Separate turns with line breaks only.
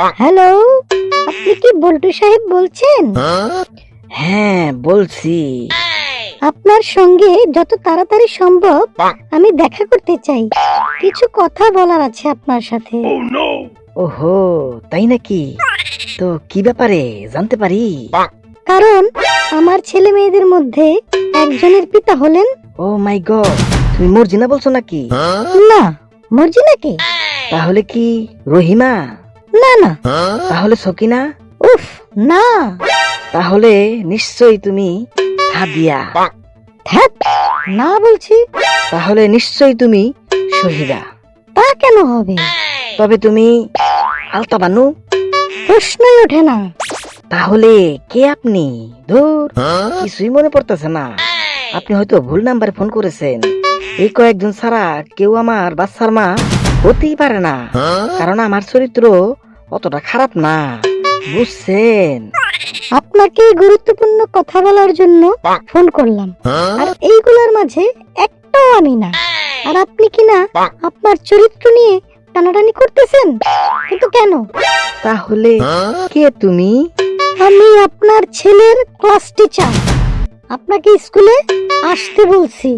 Hello আপনি কি বল্টু সাহেব বলছেন?
হ্যাঁ? বলছি।
আপনার সঙ্গে যত তাড়াতাড়ি সম্ভব আমি দেখা করতে চাই। কিছু কথা বলার আছে আপনার সাথে।
ওহো তাই নাকি? তো কি ব্যাপারে জানতে পারি?
কারণ আমার ছেলে মেয়েদের মধ্যে একজনের পিতা হলেন।
ও মাই গড তুমি মর্জিনা বলছো নাকি?
না মর্জিনা কে
তাহলে কি রহিমা?
না। না
তাহলে সকিনা?
উফ না।
তাহলে নিশ্চয়ই তুমি হাদিয়া
ধ্যাৎ, না বলছি।
তাহলে নিশ্চয়ই তুমি শহীদা
তা কেন হবে?
তবে তুমি আলতা বানু।
প্রশ্নই ওঠে না।
তাহলে কে আপনি? ধুর কিছুই মনে পড়তেছে না। আপনি হয়তো ভুল নাম্বারে ফোন করেছেন। এই কয়েকজন ছাড়া কেউ আমার বাচ্চার মা হতেই পারে না। কারণ আমার চরিত্র অতটা খারাপ না বুঝছেন?
আপনাকে গুরুত্বপূর্ণ কথা বলার জন্য ফোন করলাম। আর এইগুলোর মাঝে একটাও আমি না। আর আপনি কি না আপনার চরিত্র নিয়ে টানাটানি করতেছেন? কিন্তু কেন?
তাহলে কে তুমি?
আমি আপনার ছেলের ক্লাস টিচার। আপনাকে স্কুলে আসতে বলছি।